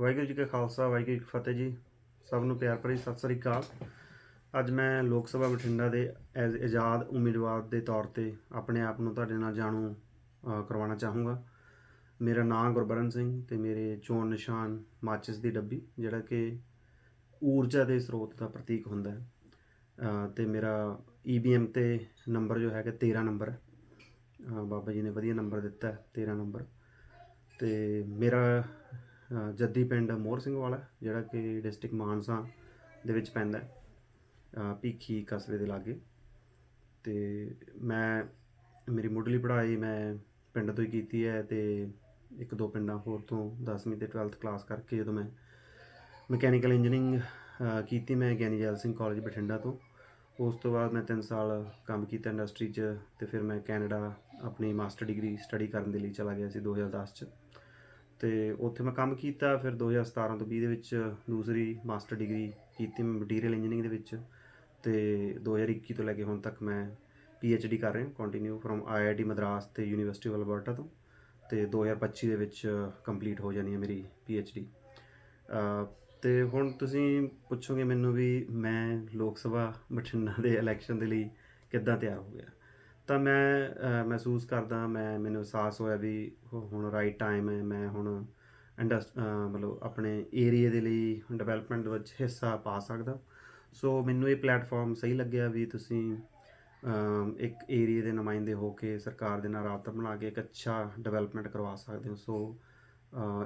ਵਾਹਿਗੁਰੂ ਜੀ ਕਾ ਖਾਲਸਾ ਵਾਹਿਗੁਰੂ ਜੀ ਕੀ ਫਤਿਹ ਜੀ। ਸਭ ਨੂੰ ਪਿਆਰ ਭਰੀ ਸਤਿ ਸ੍ਰੀ ਅਕਾਲ। ਅੱਜ ਮੈਂ ਲੋਕ ਸਭਾ ਬਠਿੰਡਾ ਦੇ ਐਜ਼ ਆਜ਼ਾਦ ਉਮੀਦਵਾਰ ਦੇ ਤੌਰ ਤੇ ਆਪਣੇ ਆਪ ਨੂੰ ਤੁਹਾਡੇ ਨਾਲ ਜਾਣੂ ਕਰਵਾਉਣਾ ਚਾਹੂੰਗਾ। ਮੇਰਾ ਨਾਮ ਗੁਰਬਰਨ ਸਿੰਘ ਤੇ ਮੇਰੇ ਚੋਣ ਨਿਸ਼ਾਨ ਮਾਚਿਸ ਦੀ ਡੱਬੀ ਜਿਹੜਾ ਕਿ ਊਰਜਾ ਦੇ ਸਰੋਤ ਦਾ ਪ੍ਰਤੀਕ ਹੁੰਦਾ ਹੈ। ਅ, ਤੇ ਮੇਰਾ ਈਵੀਐਮ ਤੇ ਨੰਬਰ ਜੋ ਹੈਗਾ 13 ਨੰਬਰ ਹੈ। ਬਾਬਾ ਜੀ ਨੇ ਵਧੀਆ ਨੰਬਰ ਦਿੱਤਾ ਹੈ 13 ਨੰਬਰ। ਤੇ ਮੇਰਾ ਜੱਦੀ ਪਿੰਡ ਮੋਹਰ ਸਿੰਘ ਵਾਲਾ ਜਿਹੜਾ ਕਿ ਡਿਸਟ੍ਰਿਕਟ ਮਾਨਸਾ ਦੇ ਵਿੱਚ ਪੈਂਦਾ ਹੈ। ਅ, ਭੀਖੀ ਕਸਬੇ ਦੇ ਲਾਗੇ। ਤੇ ਮੈਂ ਮੇਰੀ ਮੁੱਢਲੀ ਪੜ੍ਹਾਈ ਮੈਂ ਪਿੰਡ ਤੋਂ ਹੀ ਕੀਤੀ ਹੈ ਤੇ ਇੱਕ ਦੋ ਪਿੰਡਾਂ ਹੋਰ ਤੋਂ 10ਵੀਂ ਤੇ 12th ਕਲਾਸ ਕਰਕੇ ਜਦੋਂ ਮੈਂ ਮਕੈਨੀਕਲ ਇੰਜੀਨੀਅਰਿੰਗ ਕੀਤੀ ਮੈਂ ਗਿਆਨੀ ਜੈਲ ਸਿੰਘ ਕਾਲਜ ਬਠਿੰਡਾ ਤੋਂ। ਉਸ ਤੋਂ ਬਾਅਦ ਮੈਂ 3 ਸਾਲ ਕੰਮ ਕੀਤਾ ਇੰਡਸਟਰੀ 'ਚ ਤੇ ਫਿਰ ਮੈਂ ਕੈਨੇਡਾ ਆਪਣੀ ਮਾਸਟਰ ਡਿਗਰੀ ਸਟੱਡੀ ਕਰਨ ਦੇ ਲਈ ਚਲਾ ਗਿਆ ਸੀ 2010 'ਚ। ਤੇ ਉੱਥੇ ਮੈਂ ਕੰਮ ਕੀਤਾ, ਫਿਰ 2017 ਤੋਂ 20 ਦੇ ਵਿੱਚ ਦੂਸਰੀ ਮਾਸਟਰ ਡਿਗਰੀ ਕੀਤੀ ਮਟੀਰੀਅਲ ਇੰਜੀਨੀਅਰਿੰਗ ਦੇ ਵਿੱਚ ਤੇ 2021 ਤੋਂ ਲੈ ਕੇ ਹੁਣ ਤੱਕ ਮੈਂ ਡੀ ਕਰ ਰਿਹਾ ਕੰਟੀਨਿਊ ਫਰਮ ਆਈਆਈਟੀ ਮਦਰਾਸ ਤੇ ਯੂਨੀਵਰਸਿਟੀ ਆਫ ਅਲਬਰਟਾ ਤੋਂ ਤੇ 2025 ਦੇ ਵਿੱਚ ਕੰਪਲੀਟ ਹੋ ਜਾਣੀ ਹੈ ਮੇਰੀ ਡੀ ਤੇ ਹੁਣ ਤੁਸੀਂ ਪੁੱਛੋਗੇ ਮੈਨੂੰ ਵੀ ਮੈਂ ਲੋਕ ਸਭਾ ਬਠਿੰਡਾ ਦੇ ਇਲੈਕਸ਼ਨ ਦੇ ਲਈ ਕਿੱਦਾਂ ਤਿਆਰ ਹੋ ਗਿਆ? ਤਾਂ ਮੈਂ ਮਹਿਸੂਸ ਕਰਦਾ ਮੈਂ, ਮੈਨੂੰ ਅਹਿਸਾਸ ਹੋਇਆ ਵੀ ਹੁਣ ਰਾਈਟ ਟਾਈਮ ਹੈ, ਮੈਂ ਹੁਣ ਇੰਡਸ ਮਤਲਬ ਆਪਣੇ ਏਰੀਆ ਦੇ ਲਈ ਡਿਵੈਲਪਮੈਂਟ ਵਿੱਚ ਹਿੱਸਾ ਪਾ ਸਕਦਾ। ਸੋ ਮੈਨੂੰ ਇਹ ਪਲੇਟਫਾਰਮ ਸਹੀ ਲੱਗਿਆ ਵੀ ਤੁਸੀਂ ਇੱਕ ਏਰੀਆ ਦੇ ਨੁਮਾਇੰਦੇ ਹੋ ਕੇ ਸਰਕਾਰ ਦੇ ਨਾਲ ਰਾਬਤਾ ਬਣਾ ਕੇ ਇੱਕ ਅੱਛਾ ਡਿਵੈਲਪਮੈਂਟ ਕਰਵਾ ਸਕਦੇ ਹੋ। ਸੋ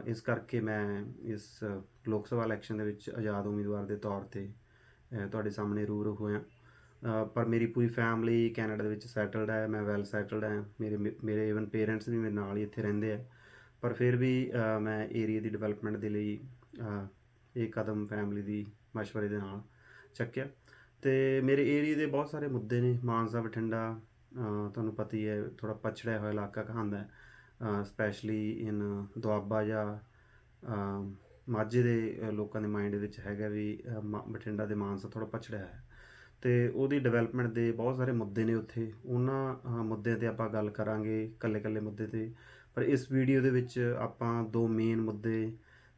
ਇਸ ਕਰਕੇ ਮੈਂ ਇਸ ਲੋਕ ਸਭਾ ਇਲੈਕਸ਼ਨ ਦੇ ਵਿੱਚ ਆਜ਼ਾਦ ਉਮੀਦਵਾਰ ਦੇ ਤੌਰ ਤੇ ਤੁਹਾਡੇ ਸਾਹਮਣੇ ਰੂਬਰੂ ਹੋਇਆ। ਪਰ ਮੇਰੀ ਪੂਰੀ ਫੈਮਿਲੀ ਕੈਨੇਡਾ ਦੇ ਵਿੱਚ ਸੈਟਲਡ ਹੈ ਮੈਂ ਵੈਲ ਸੈਟਲਡ ਹੈ। ਮੇਰੇ ਮੇਰੇ ਇਵਨ ਪੇਰੈਂਟਸ ਵੀ ਮੇਰੇ ਨਾਲ ਹੀ ਇੱਥੇ ਰਹਿੰਦੇ ਆ। ਪਰ ਫਿਰ ਵੀ ਮੈਂ ਏਰੀਆ ਦੀ ਡਿਵੈਲਪਮੈਂਟ ਦੇ ਲਈ ਇਹ ਕਦਮ ਫੈਮਿਲੀ ਦੀ ਮਸ਼ਵਰੇ ਦੇ ਨਾਲ ਚੱਕਿਆ। ਤੇ ਮੇਰੇ ਏਰੀਆ ਦੇ ਬਹੁਤ ਸਾਰੇ ਮੁੱਦੇ ਨੇ ਮਾਨਸਾ ਬਠਿੰਡਾ ਤੁਹਾਨੂੰ ਪਤਾ ਹੀ ਹੈ ਥੋੜਾ ਪਛੜਿਆ ਹੋਇਆ ਇਲਾਕਾ ਕਹਾਂਦਾ ਸਪੈਸ਼ਲੀ ਇਨ ਦੁਆਬਾ ਜਾਂ ਮਾਝੇ ਦੇ ਲੋਕਾਂ ਦੇ ਮਾਈਂਡ ਵਿੱਚ ਹੈਗਾ ਵੀ ਅ, ਬਠਿੰਡਾ ਦੇ ਮਾਨਸਾ ਥੋੜਾ ਪਛੜਿਆ ਹੈ ਤੇ ਉਹਦੀ ਡਿਵੈਲਪਮੈਂਟ ਦੇ ਬਹੁਤ ਸਾਰੇ ਮੁੱਦੇ ਨੇ ਉੱਥੇ। ਉਹਨਾਂ ਮੁੱਦਿਆਂ ਤੇ ਆਪਾਂ ਗੱਲ ਕਰਾਂਗੇ ਕੱਲੇ-ਕੱਲੇ ਮੁੱਦੇ ਤੇ। ਪਰ ਇਸ ਵੀਡੀਓ ਦੇ ਵਿੱਚ ਆਪਾਂ ਦੋ ਮੇਨ ਮੁੱਦੇ,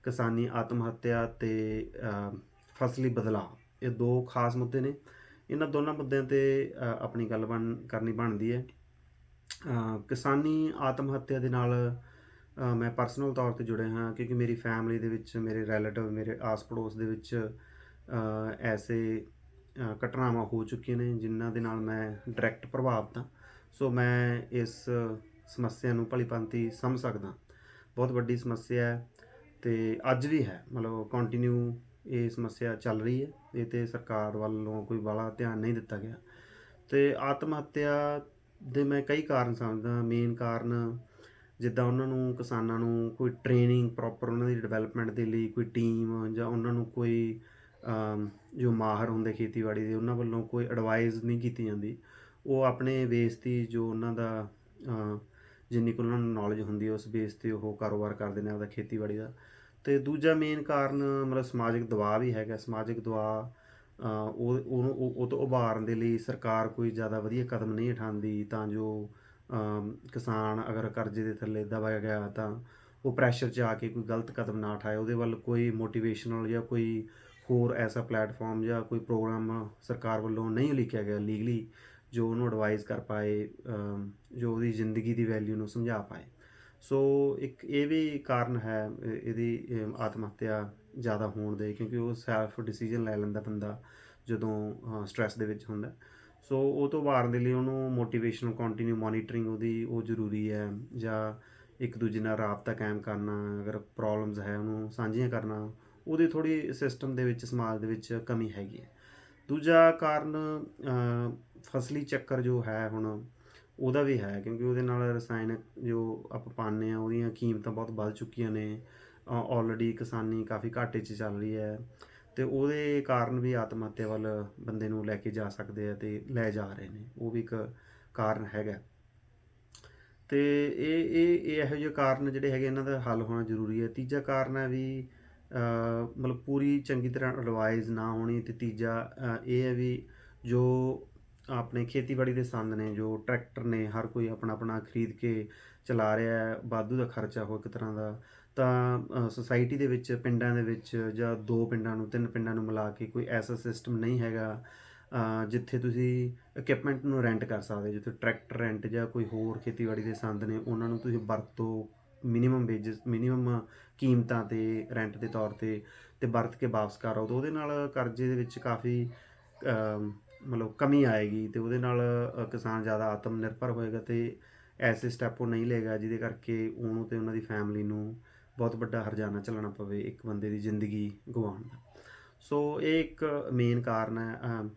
ਕਿਸਾਨੀ ਆਤਮ ਹੱਤਿਆ ਤੇ ਫਸਲੀ ਬਦਲਾਅ। ਇਹ ਦੋ ਖਾਸ ਮੁੱਦੇ ਨੇ। ਇਹਨਾਂ ਦੋਨਾਂ ਮੁੱਦਿਆਂ ਤੇ ਆਪਣੀ ਗੱਲ ਬਣ, ਕਰਨੀ ਬਣਦੀ ਹੈ। ਕਿਸਾਨੀ ਆਤਮ ਹੱਤਿਆ ਦੇ ਨਾਲ ਮੈਂ ਪਰਸਨਲ ਤੌਰ ਤੇ ਜੁੜਿਆ ਹਾਂ ਕਿਉਂਕਿ ਮੇਰੀ ਫੈਮਿਲੀ ਦੇ ਵਿੱਚ, ਮੇਰੇ ਰਿਲੇਟਿਵ ਮੇਰੇ ਆਸ ਪੜੋਸ ਦੇ ਵਿੱਚ ਐਸੇ ਘਟਨਾਵਾਂ ਹੋ ਚੁੱਕੀਆਂ ਨੇ ਜਿਨ੍ਹਾਂ ਦੇ ਨਾਲ ਮੈਂ ਡਾਇਰੈਕਟ ਪ੍ਰਭਾਵਿਤ ਹਾਂ। ਸੋ ਮੈਂ ਇਸ ਸਮੱਸਿਆ ਨੂੰ ਭਲੀਭਾਂਤੀ ਸਮਝ ਸਕਦਾ ਬਹੁਤ ਵੱਡੀ ਸਮੱਸਿਆ ਹੈ ਤੇ ਅੱਜ ਵੀ ਹੈ। ਮਤਲਬ ਕੰਟੀਨਿਊ ਇਹ ਸਮੱਸਿਆ ਚੱਲ ਰਹੀ ਹੈ। ਇਹ ਤੇ ਸਰਕਾਰ ਵੱਲੋਂ ਕੋਈ ਬਾਹਲਾ ਧਿਆਨ ਨਹੀਂ ਦਿੱਤਾ ਗਿਆ। ਤੇ ਆਤਮ ਹੱਤਿਆ ਦੇ ਮੈਂ ਕਈ ਕਾਰਨ ਸਮਝਦਾ ਮੇਨ ਕਾਰਨ ਜਿੱਦਾਂ ਉਹਨਾਂ ਨੂੰ ਕਿਸਾਨਾਂ ਨੂੰ ਕੋਈ ਟ੍ਰੇਨਿੰਗ ਪ੍ਰੋਪਰ ਉਹਨਾਂ ਦੀ ਡਿਵੈਲਪਮੈਂਟ ਦੇ ਲਈ ਕੋਈ ਟੀਮ ਜਾਂ ਉਹਨਾਂ ਨੂੰ ਕੋਈ ਜੋ ਮਾਹਰ ਹੁੰਦੇ ਖੇਤੀਬਾੜੀ ਦੇ ਉਹਨਾਂ ਵੱਲੋਂ ਕੋਈ ਐਡਵਾਈਸ ਨਹੀਂ ਕੀਤੀ ਜਾਂਦੀ। ਉਹ ਆਪਣੇ ਬੇਸ ਤੇ ਜੋ ਉਹਨਾਂ ਦਾ ਜਿੰਨੀ ਕੁ ਉਹਨਾਂ ਨੂੰ ਨੌਲੇਜ ਹੁੰਦੀ ਹੈ ਉਸ ਬੇਸ ਤੇ ਉਹ ਕਾਰੋਬਾਰ ਕਰਦੇ ਨੇ ਆਪਦਾ ਖੇਤੀਬਾੜੀ ਦਾ। ਤੇ ਦੂਜਾ ਮੇਨ ਕਾਰਨ ਮਤਲਬ ਸਮਾਜਿਕ ਦਬਾਅ ਵੀ ਹੈਗਾ। ਸਮਾਜਿਕ ਦਬਾਅ ਅ, ਉਹ ਉਹਨੂੰ ਉਹ ਤੋਂ ਉਭਾਰਨ ਦੇ ਲਈ ਸਰਕਾਰ ਕੋਈ ਜ਼ਿਆਦਾ ਵਧੀਆ ਕਦਮ ਨਹੀਂ ਉਠਾਉਂਦੀ ਤਾਂ ਜੋ ਕਿਸਾਨ ਅਗਰ ਕਰਜ਼ੇ ਦੇ ਥੱਲੇ ਦਬਾਇਆ ਗਿਆ ਤਾਂ ਉਹ ਪ੍ਰੈਸ਼ਰ 'ਚ ਆ ਕੇ ਕੋਈ ਗਲਤ ਕਦਮ ਨਾ ਉਠਾਏ। ਉਹਦੇ ਵੱਲ ਕੋਈ ਮੋਟੀਵੇਸ਼ਨਲ ਜਾਂ ਕੋਈ ਹੋਰ ਐਸਾ ਪਲੇਟਫਾਰਮ ਜਾਂ ਕੋਈ ਪ੍ਰੋਗਰਾਮ ਸਰਕਾਰ ਵੱਲੋਂ ਨਹੀਂ ਲਿਖਿਆ ਗਿਆ ਲੀਗਲੀ ਜੋ ਉਹਨੂੰ ਐਡਵਾਈਸ ਕਰ ਪਾਏ ਜੋ ਉਹਦੀ ਜ਼ਿੰਦਗੀ ਦੀ ਵੈਲਿਊ ਨੂੰ ਸਮਝਾ ਪਾਏ। ਸੋ ਇੱਕ ਇਹ ਵੀ ਕਾਰਨ ਹੈ ਇਹਦੀ ਆਤਮ ਹੱਤਿਆ ਜ਼ਿਆਦਾ ਹੋਣ ਦੇ, ਕਿਉਂਕਿ ਉਹ ਸੈਲਫ ਡਿਸੀਜਨ ਲੈ ਲੈਂਦਾ ਬੰਦਾ ਜਦੋਂ ਸਟ੍ਰੈਸ ਦੇ ਵਿੱਚ ਹੁੰਦਾ। ਸੋ ਉਹ ਤੋਂ ਬਾਹਰ ਦੇ ਲਈ ਉਹਨੂੰ ਮੋਟੀਵੇਸ਼ਨਲ ਕੰਟੀਨਿਊ ਮੋਨੀਟਰਿੰਗ ਉਹਦੀ, ਉਹ ਜ਼ਰੂਰੀ ਹੈ। ਜਾਂ ਇੱਕ ਦੂਜੇ ਨਾਲ ਰਾਬਤਾ ਕਾਇਮ ਕਰਨਾ, ਅਗਰ ਪ੍ਰੋਬਲਮਸ ਹੈ, ਉਹਨੂੰ ਸਾਂਝੀਆਂ ਕਰਨਾ ਉਹਦੀ ਥੋੜੀ ਸਿਸਟਮ ਦੇ ਵਿੱਚ, ਸਮਾਜ ਦੇ ਵਿੱਚ ਕਮੀ ਹੈਗੀ ਹੈ। ਦੂਜਾ ਕਾਰਨ ਫਸਲੀ ਚੱਕਰ ਜੋ ਹੈ ਹੁਣ, ਉਹਦਾ ਵੀ ਹੈ, ਕਿਉਂਕਿ ਉਹਦੇ ਨਾਲ ਰਸਾਇਣਕ ਜੋ ਆਪਾਂ ਪਾਉਂਦੇ ਆ ਉਹਦੀਆਂ ਕੀਮਤਾਂ ਬਹੁਤ ਵੱਧ ਚੁੱਕੀਆਂ ਨੇ। ਆਲਰੇਡੀ ਕਿਸਾਨੀ ਕਾਫੀ ਘਾਟੇ 'ਚ ਚੱਲ ਰਹੀ ਹੈ ਤੇ ਉਹਦੇ ਕਾਰਨ ਵੀ ਆਤਮ ਹੱਤਿਆ ਵੱਲ ਬੰਦੇ ਨੂੰ ਲੈ ਕੇ ਜਾ ਸਕਦੇ ਆ ਤੇ ਲੈ ਜਾ ਰਹੇ ਨੇ। ਉਹ ਵੀ ਇੱਕ ਕਾਰਨ ਹੈਗਾ। ਤੇ ਇਹ ਇਹ ਇਹੋ ਜਿਹੇ ਕਾਰਨ ਜਿਹੜੇ ਹੈਗੇ, ਇਹਨਾਂ ਦਾ ਹੱਲ ਹੋਣਾ ਜ਼ਰੂਰੀ ਹੈ। ਤੀਜਾ ਕਾਰਨ ਹੈ ਵੀ ਮਤਲਬ ਪੂਰੀ ਚੰਗੀ ਤਰ੍ਹਾਂ ਐਡਵਾਈਸ ਨਾ ਹੋਣੀ ਤੇ ਤੀਜਾ ਇਹ ਹੈ ਵੀ ਜੋ ਆਪਣੇ ਖੇਤੀਬਾੜੀ ਦੇ ਸੰਦ ਨੇ, ਜੋ ਟਰੈਕਟਰ ਨੇ, ਹਰ ਕੋਈ ਆਪਣਾ ਆਪਣਾ ਖਰੀਦ ਕੇ ਚਲਾ ਰਿਹਾ ਹੈ, ਵਾਧੂ ਦਾ ਖਰਚਾ ਹੋ ਇੱਕ ਤਰ੍ਹਾਂ ਦਾ, ਤਾਂ ਸੁਸਾਇਟੀ ਦੇ ਵਿੱਚ, ਪਿੰਡਾਂ ਦੇ ਵਿੱਚ ਜਾਂ ਦੋ ਪਿੰਡਾਂ ਨੂੰ, ਤਿੰਨ ਪਿੰਡਾਂ ਨੂੰ ਮਿਲਾ ਕੇ ਕੋਈ ਐਸਾ ਸਿਸਟਮ ਨਹੀਂ ਹੈਗਾ ਜਿੱਥੇ ਤੁਸੀਂ ਇਕਵਿਪਮੈਂਟ ਨੂੰ ਰੈਂਟ ਕਰ ਸਕਦੇ ਜਿੱਥੇ ਟਰੈਕਟਰ ਰੈਂਟ ਜਾਂ ਕੋਈ ਹੋਰ ਖੇਤੀਬਾੜੀ ਦੇ ਸੰਦ ਨੇ, ਉਹਨਾਂ ਨੂੰ ਤੁਸੀਂ ਵਰਤੋ ਮਿਨੀਮਮ ਵੇਜਸ ਮਿਨੀਮਮ ਕੀਮਤਾਂ ਤੇ ਰੈਂਟ ਦੇ ਤੌਰ ਤੇ ਤੇ ਵਰਤ ਕੇ ਵਾਪਸ ਕਰ ਆਓ ਤਾਂ ਉਹਦੇ ਨਾਲ ਕਰਜ਼ੇ ਦੇ ਵਿੱਚ ਕਾਫੀ ਮਤਲਬ ਕਮੀ ਆਏਗੀ ਤੇ ਉਹਦੇ ਨਾਲ ਕਿਸਾਨ ਜ਼ਿਆਦਾ ਆਤਮ ਨਿਰਭਰ ਹੋਏਗਾ ਤੇ ਐਸੇ ਸਟੈਪ ਉਹ ਨਹੀਂ ਲਏਗਾ ਜਿਹਦੇ ਕਰਕੇ ਉਹਨੂੰ ਤੇ ਉਹਨਾਂ ਦੀ ਫੈਮਿਲੀ ਨੂੰ ਬਹੁਤ ਵੱਡਾ ਹਰਜਾਨਾ ਚੱਲਣਾ ਪਵੇ ਇੱਕ ਬੰਦੇ ਦੀ ਜ਼ਿੰਦਗੀ ਗਵਾਉਣ ਦਾ। ਸੋ ਇਹ ਇੱਕ ਮੇਨ ਕਾਰਨ ਹੈ ਅਮ,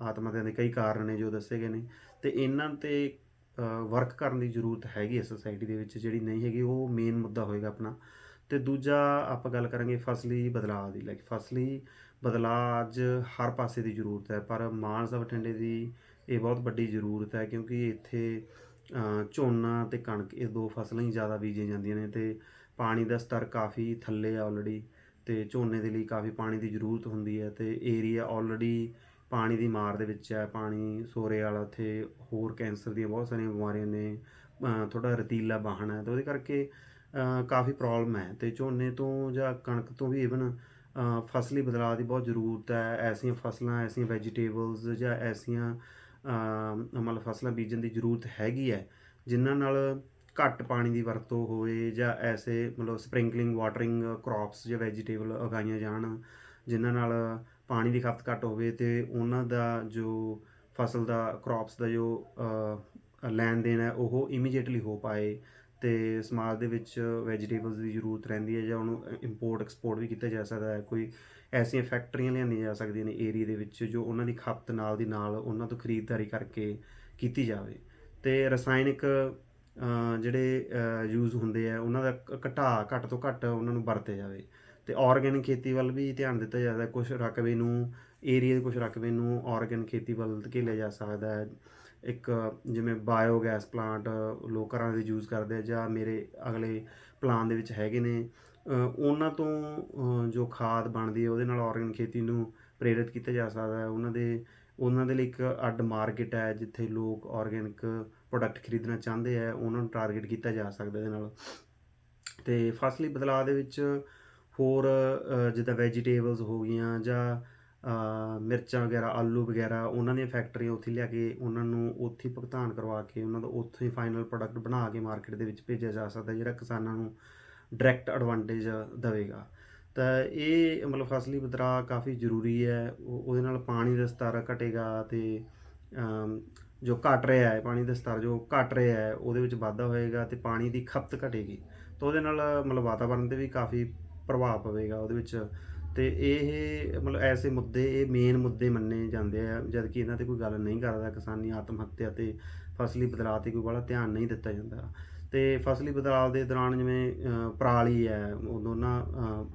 ਆਤਮ ਹੱਤਿਆ ਦੇ ਕਈ ਕਾਰਨ ਨੇ ਜੋ ਦੱਸੇ ਗਏ ਨੇ ਤੇ ਇਹਨਾਂ ਤੇ ਵਰਕ ਕਰਨ ਦੀ ਜ਼ਰੂਰਤ ਹੈਗੀ ਹੈ ਸੋਸਾਇਟੀ ਦੇ ਵਿੱਚ, ਜਿਹੜੀ ਨਹੀਂ ਹੈਗੀ, ਉਹ ਮੇਨ ਮੁੱਦਾ ਹੋਏਗਾ ਆਪਣਾ। ਤੇ ਦੂਜਾ ਆਪਾਂ ਗੱਲ ਕਰਾਂਗੇ ਫਸਲੀ ਬਦਲਾਅ ਦੀ ਲਾਈਕ ਫਸਲੀ ਬਦਲਾਅ ਅੱਜ ਹਰ ਪਾਸੇ ਦੀ ਜ਼ਰੂਰਤ ਹੈ, ਪਰ ਮਾਨਸਾ ਬਠਿੰਡੇ ਦੀ ਇਹ ਬਹੁਤ ਵੱਡੀ ਜ਼ਰੂਰਤ ਹੈ, ਕਿਉਂਕਿ ਇੱਥੇ ਝੋਨਾ ਤੇ ਕਣਕ, ਇਹ ਦੋ ਫਸਲਾਂ ਹੀ ਜ਼ਿਆਦਾ ਬੀਜੀਆਂ ਜਾਂਦੀਆਂ ਨੇ ਤੇ ਪਾਣੀ ਦਾ ਸਤਰ ਕਾਫੀ ਥੱਲੇ ਆ ਆਲਰੇਡੀ ਤੇ ਝੋਨੇ ਦੇ ਲਈ ਕਾਫੀ ਪਾਣੀ ਦੀ ਜ਼ਰੂਰਤ ਹੁੰਦੀ ਹੈ ਤੇ ਏਰੀਆ ਆਲਰੇਡੀ ਪਾਣੀ ਦੀ ਮਾਰ ਦੇ ਵਿੱਚ ਹੈ, ਪਾਣੀ ਸੋਰੇ ਵਾਲਾ ਉੱਥੇ ਹੋਰ ਕੈਂਸਰ ਦੀਆਂ ਬਹੁਤ ਸਾਰੀਆਂ ਬਿਮਾਰੀਆਂ ਨੇ ਥੋੜਾ ਰਤੀਲਾ ਵਾਹਣ ਹੈ ਤੇ ਉਹਦੇ ਕਰਕੇ ਕਾਫੀ ਪ੍ਰੋਬਲਮ ਹੈ ਤੇ ਝੋਨੇ ਤੋਂ ਜਾਂ ਕਣਕ ਤੋਂ ਵੀ ਇਵਨ ਫਸਲੀ ਬਦਲਾਅ ਦੀ ਬਹੁਤ ਜ਼ਰੂਰਤ ਹੈ, ਐਸੀਆਂ ਫਸਲਾਂ, ਐਸੀਆਂ ਵੈਜੀਟੇਬਲਸ ਜਾਂ ਐਸੀਆਂ ਮਤਲਬ ਫਸਲਾਂ ਬੀਜਣ ਦੀ ਜ਼ਰੂਰਤ ਹੈਗੀ ਹੈ, ਜਿਨ੍ਹਾਂ ਨਾਲ ਘੱਟ ਪਾਣੀ ਦੀ ਵਰਤੋਂ ਹੋਵੇ ਜਾਂ ਐਸੇ ਮਤਲਬ ਸਪ੍ਰਿੰਕਲਿੰਗ ਵਾਟਰਿੰਗ ਕ੍ਰੌਪਸ ਜਾਂ ਵੈਜੀਟੇਬਲ ਉਗਾਈਆਂ ਜਾਣ, ਜਿਨ੍ਹਾਂ ਨਾਲ ਪਾਣੀ ਦੀ ਖਪਤ ਘੱਟ ਹੋਵੇ ਤੇ ਉਹਨਾਂ ਦਾ ਜੋ ਫਸਲ ਦਾ ਕ੍ਰੌਪਸ ਦਾ ਜੋ ਲੈਣ ਦੇਣ ਹੈ, ਉਹ ਇਮੀਡੀਏਟਲੀ ਹੋ ਪਾਏ ਤੇ ਸਮਾਜ ਦੇ ਵਿੱਚ ਵੈਜੀਟੇਬਲਸ ਦੀ ਜ਼ਰੂਰਤ ਰਹਿੰਦੀ ਹੈ ਜਾਂ ਉਹਨੂੰ ਇੰਪੋਰਟ ਐਕਸਪੋਰਟ ਵੀ ਕੀਤਾ ਜਾ ਸਕਦਾ ਹੈ। ਕੋਈ ਐਸੀਆਂ ਫੈਕਟਰੀਆਂ ਲਿਆਂਦੀਆਂ ਜਾ ਸਕਦੀਆਂ ਨੇ ਏਰੀਆ ਦੇ ਵਿੱਚ ਜੋ ਉਹਨਾਂ ਦੀ ਖਪਤ ਨਾਲ ਦੀ ਨਾਲ ਉਹਨਾਂ ਤੋਂ ਖਰੀਦਦਾਰੀ ਕਰਕੇ ਕੀਤੀ ਜਾਵੇ। ਤੇ ਰਸਾਇਣਿਕ ਜਿਹੜੇ ਯੂਜ਼ ਹੁੰਦੇ ਆ, ਉਹਨਾਂ ਦਾ ਕ- ਘਟਾ ਘੱਟ ਤੋਂ ਘੱਟ ਉਹਨਾਂ ਨੂੰ ਵਰਤੇ ਜਾਵੇ। ਤੇ ਆਰਗੈਨਿਕ ਖੇਤੀ ਵੱਲ ਵੀ ਧਿਆਨ ਦਿੱਤਾ ਜਾਂਦਾ ਕੁਝ ਰਕਬੇ ਨੂੰ ਏਰੀਆ ਦੇ ਕੁਝ ਰਕਬੇ ਨੂੰ ਆਰਗੈਨਿਕ ਖੇਤੀ ਵੱਲ ਧਕੇਲਿਆ ਜਾ ਸਕਦਾ ਹੈ। ਇੱਕ ਜਿਵੇਂ ਬਾਇਓਗੈਸ ਪਲਾਂਟ ਲੋਕ ਘਰਾਂ ਦੇ ਯੂਜ਼ ਕਰਦੇ ਆ ਜਾਂ ਮੇਰੇ ਅਗਲੇ ਪਲਾਨ ਦੇ ਵਿੱਚ ਹੈਗੇ ਨੇ ਉਹਨਾਂ ਤੋਂ ਜੋ ਖਾਦ ਬਣਦੀ ਹੈ ਉਹਦੇ ਨਾਲ ਆਰਗੈਨਿਕ ਖੇਤੀ ਨੂੰ ਪ੍ਰੇਰਿਤ ਕੀਤਾ ਜਾ ਸਕਦਾ ਹੈ। ਉਹਨਾਂ ਦੇ ਉਹਨਾਂ ਦੇ ਲਈ ਇੱਕ ਅੱਡ ਮਾਰਕੀਟ ਹੈ ਜਿੱਥੇ ਲੋਕ ਆਰਗੈਨਿਕ ਪ੍ਰੋਡਕਟ ਖਰੀਦਣਾ ਚਾਹੁੰਦੇ ਆ ਉਹਨਾਂ ਨੂੰ ਟਾਰਗੇਟ ਕੀਤਾ ਜਾ ਸਕਦਾ ਇਹਦੇ ਨਾਲ। ਤੇ ਫਸਲੀ ਬਦਲਾਅ ਦੇ ਵਿੱਚ ਹੋਰ ਜਿੱਦਾਂ ਵੈਜੀਟੇਬਲਸ ਹੋ ਗਈਆਂ ਜਾਂ ਮਿਰਚਾਂ ਵਗੈਰਾ, ਆਲੂ ਵਗੈਰਾ, ਉਹਨਾਂ ਦੀਆਂ ਫੈਕਟਰੀਆਂ ਉੱਥੇ ਲਿਆ ਕੇ ਉਹਨਾਂ ਨੂੰ ਉੱਥੇ ਭੁਗਤਾਨ ਕਰਵਾ ਕੇ ਉਹਨਾਂ ਦਾ ਉੱਥੇ ਹੀ ਫਾਈਨਲ ਪ੍ਰੋਡਕਟ ਬਣਾ ਕੇ ਮਾਰਕੀਟ ਦੇ ਵਿੱਚ ਭੇਜਿਆ ਜਾ ਸਕਦਾ, ਜਿਹੜਾ ਕਿਸਾਨਾਂ ਨੂੰ ਡਾਇਰੈਕਟ ਐਡਵਾਂਟੇਜ ਦੇਵੇਗਾ। ਤਾਂ ਇਹ ਮਤਲਬ ਫਸਲੀ ਬਦਲਾਅ ਕਾਫੀ ਜ਼ਰੂਰੀ ਹੈ। ਉਹ- ਉਹਦੇ ਨਾਲ ਪਾਣੀ ਦਾ ਸਤਰ ਘਟੇਗਾ ਤੇ ਜੋ ਘਟ ਰਿਹਾ ਹੈ, ਪਾਣੀ ਦਾ ਸਤਰ ਜੋ ਘਟ ਰਿਹਾ ਹੈ, ਉਹਦੇ ਵਿੱਚ ਵਾਧਾ ਹੋਏਗਾ ਤੇ ਪਾਣੀ ਦੀ ਖਪਤ ਘਟੇਗੀ। ਤਾਂ ਉਹਦੇ ਨਾਲ ਮਤਲਬ ਵਾਤਾਵਰਣ ਤੇ ਵੀ ਕਾਫੀ ਪ੍ਰਭਾਵ ਪਵੇਗਾ ਉਹਦੇ ਵਿੱਚ। ਤੇ ਇਹ ਮਤਲਬ ਐਸੇ ਮੁੱਦੇ, ਇਹ ਮੇਨ ਮੁੱਦੇ ਮੰਨੇ ਜਾਂਦੇ ਆ ਜਦ ਕਿ ਇਹਨਾਂ ਤੇ ਕੋਈ ਗੱਲ ਨਹੀਂ ਕਰਦਾ ਕਿਸਾਨੀ ਆਤਮ ਹੱਤਿਆ ਤੇ ਫਸਲੀ ਬਦਲਾਅ ਤੇ ਕੋਈ ਬੜਾ ਧਿਆਨ ਨਹੀਂ ਦਿੱਤਾ ਜਾਂਦਾ। ਤੇ ਫਸਲੀ ਬਦਲਾਅ ਦੇ ਦੌਰਾਨ ਜਿਵੇਂ ਪਰਾਲੀ ਹੈ, ਉਹ ਦੋਨਾਂ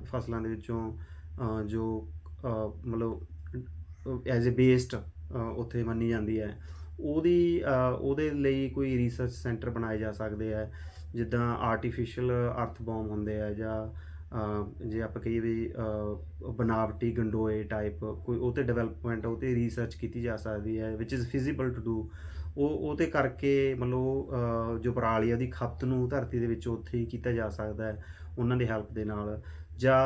ਫਸਲਾਂ ਦੇ ਵਿੱਚੋਂ ਜੋ ਮਤਲਬ ਐਜ਼ ਅ ਬੇਸਟ ਉੱਥੇ ਮੰਨੀ ਜਾਂਦੀ ਹੈ। ਉਹਦੀ ਉਹਦੇ ਲਈ ਕੋਈ ਰਿਸਰਚ ਸੈਂਟਰ ਬਣਾਏ ਜਾ ਸਕਦੇ ਆ, ਜਿੱਦਾਂ ਆਰਟੀਫੀਸ਼ੀਅਲ ਅਰਥ ਬੌਮ ਹੁੰਦੇ ਆ ਜਾਂ ਜੇ ਆਪਾਂ ਕਹੀਏ ਵੀ ਬਨਾਵਟੀ ਗੰਡੋਏ ਟਾਈਪ ਕੋਈ ਉਹ ਤੇ ਡਿਵੈਲਪਮੈਂਟ ਉਹ ਤੇ ਰਿਸਰਚ ਕੀਤੀ ਜਾ ਸਕਦੀ ਹੈ ਵਿਚ ਇਜ਼ ਫਿਜ਼ੀਬਲ ਟੂ ਡੂ ਉਹ ਉਹਦੇ ਕਰਕੇ ਮਤਲਬ ਜੋ ਪਰਾਲੀ ਆ ਉਹਦੀ ਖਪਤ ਨੂੰ ਧਰਤੀ ਦੇ ਵਿੱਚ ਉੱਥੇ ਹੀ ਕੀਤਾ ਜਾ ਸਕਦਾ ਹੈ, ਉਹਨਾਂ ਦੀ ਹੈਲਪ ਦੇ ਨਾਲ। ਜਾਂ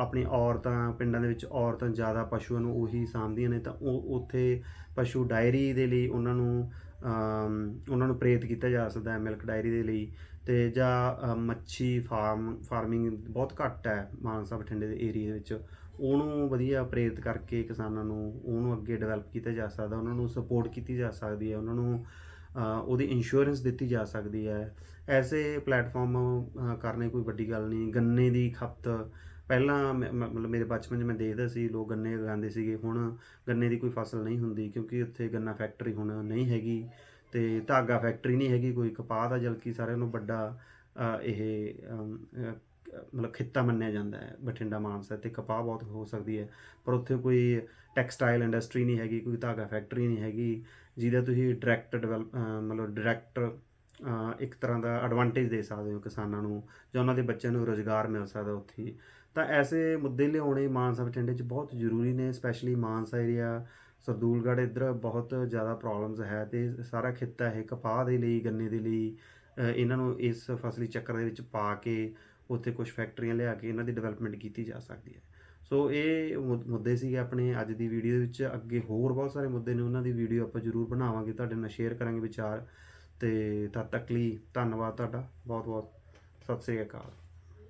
ਆਪਣੀ ਔਰਤਾਂ, ਪਿੰਡਾਂ ਦੇ ਵਿੱਚ ਔਰਤਾਂ ਜ਼ਿਆਦਾ ਪਸ਼ੂਆਂ ਨੂੰ ਉਹੀ ਸਾਂਭਦੀਆਂ ਨੇ, ਤਾਂ ਉਹ, ਉੱਥੇ ਪਸ਼ੂ ਡਾਇਰੀ ਦੇ ਲਈ ਉਹਨਾਂ ਨੂੰ ਉਹਨਾਂ ਨੂੰ ਪ੍ਰੇਰਿਤ ਕੀਤਾ ਜਾ ਸਕਦਾ ਹੈ ਮਿਲਕ ਡਾਇਰੀ ਦੇ ਲਈ। ਤੇ ਜਾਂ ਮੱਛੀ ਫਾਰਮ, ਫਾਰਮਿੰਗ ਬਹੁਤ ਘੱਟ ਹੈ ਮਾਨਸਾ ਬਠਿੰਡੇ ਦੇ ਏਰੀਆ ਵਿੱਚ। ਉਹਨੂੰ ਵਧੀਆ ਪ੍ਰੇਰਿਤ ਕਰਕੇ ਕਿਸਾਨਾਂ ਨੂੰ, ਉਹਨੂੰ ਅੱਗੇ ਡਿਵੈਲਪ ਕੀਤਾ ਜਾ ਸਕਦਾ, ਉਹਨਾਂ ਨੂੰ ਸਪੋਰਟ ਕੀਤੀ ਜਾ ਸਕਦੀ ਹੈ, ਉਹਨਾਂ ਨੂੰ ਉਹਦੀ ਇੰਸ਼ੋਰੈਂਸ ਦਿੱਤੀ ਜਾ ਸਕਦੀ ਹੈ। ਐਸੇ ਪਲੇਟਫਾਰਮ ਕਰਨੇ ਕੋਈ ਵੱਡੀ ਗੱਲ ਨਹੀਂ। ਗੰਨੇ ਦੀ ਖਪਤ, ਪਹਿਲਾਂ ਮੈਂ- ਮਤਲਬ ਮੇਰੇ ਬਚਪਨ 'ਚ ਮੈਂ ਦੇਖਦਾ ਸੀ, ਲੋਕ ਗੰਨੇ ਉਗਾਉਂਦੇ ਸੀਗੇ। ਹੁਣ ਗੰਨੇ ਦੀ ਕੋਈ ਫਸਲ ਨਹੀਂ ਹੁੰਦੀ ਕਿਉਂਕਿ ਉੱਥੇ ਗੰਨਾ ਫੈਕਟਰੀ ਹੁਣ ਨਹੀਂ ਹੈਗੀ। ਤੇ ਧਾਗਾ ਫੈਕਟਰੀ ਨਹੀਂ ਹੈਗੀ, ਕੋਈ ਕਪਾਹ ਦਾ ਜਲਕੀ ਸਾਰਿਆਂ ਨੂੰ ਵੱਡਾ ਇਹ ਮਤਲਬ ਖਿੱਤਾ ਮੰਨਿਆ ਜਾਂਦਾ ਹੈ, ਬਠਿੰਡਾ ਮਾਨਸਾ ਤੇ ਕਪਾਹ ਬਹੁਤ ਹੋ ਸਕਦੀ ਹੈ। ਪਰ ਉੱਥੇ ਕੋਈ ਟੈਕਸਟਾਈਲ ਇੰਡਸਟਰੀ ਨਹੀਂ ਹੈਗੀ, ਕੋਈ ਧਾਗਾ ਫੈਕਟਰੀ ਨਹੀਂ ਹੈਗੀ, ਜਿਹਦਾ ਤੁਸੀਂ ਡਾਇਰੈਕਟ ਡਿਵੈਲਪ ਮਤਲਬ ਡਾਇਰੈਕਟ ਇੱਕ ਤਰ੍ਹਾਂ ਦਾ ਐਡਵਾਂਟੇਜ ਦੇ ਸਕਦੇ ਹੋ ਕਿਸਾਨਾਂ ਨੂੰ, ਜਾਂ ਉਹਨਾਂ ਦੇ ਬੱਚਿਆਂ ਨੂੰ ਰੋਜ਼ਗਾਰ ਮਿਲ ਸਕਦਾ ਉੱਥੇ। ਤਾਂ ਐਸੇ ਮੁੱਦੇ ਲਿਆਉਣੇ ਮਾਨਸਾ ਬਠਿੰਡੇ 'ਚ ਬਹੁਤ ਜ਼ਰੂਰੀ ਨੇ ਸਪੈਸ਼ਲੀ ਮਾਨਸਾ ਏਰੀਆ ਸਰਦੂਲਗੜ੍ਹ ਇੱਧਰ ਬਹੁਤ ਜ਼ਿਆਦਾ ਪ੍ਰੋਬਲਮਸ ਹੈ ਤੇ ਸਾਰਾ ਖਿੱਤਾ ਇਹ ਕਪਾਹ ਦੇ ਲਈ, ਗੰਨੇ ਦੇ ਲਈ ਇਹਨਾਂ ਨੂੰ ਇਸ ਫਸਲੀ ਚੱਕਰ ਦੇ ਵਿੱਚ ਪਾ ਕੇ ਉੱਥੇ ਕੁਝ ਫੈਕਟਰੀਆਂ ਲਿਆ ਕੇ ਇਹਨਾਂ ਦੀ ਡਿਵੈਲਪਮੈਂਟ ਕੀਤੀ ਜਾ ਸਕਦੀ ਹੈ। ਸੋ ਇਹ ਮੁੱਦੇ ਸੀਗੇ ਆਪਣੇ ਅੱਜ ਦੀ ਵੀਡੀਓ ਵਿੱਚ। ਅੱਗੇ ਹੋਰ ਬਹੁਤ ਸਾਰੇ ਮੁੱਦੇ ਨੇ, ਉਹਨਾਂ ਦੀ ਵੀਡੀਓ ਆਪਾਂ ਜ਼ਰੂਰ ਬਣਾਵਾਂਗੇ, ਤੁਹਾਡੇ ਨਾਲ ਸ਼ੇਅਰ ਕਰਾਂਗੇ ਵਿਚਾਰ। ਤੇ ਤਦ ਤੱਕ ਲਈ ਧੰਨਵਾਦ ਤੁਹਾਡਾ। ਬਹੁਤ ਬਹੁਤ ਸਤਿ ਸ੍ਰੀ ਅਕਾਲ।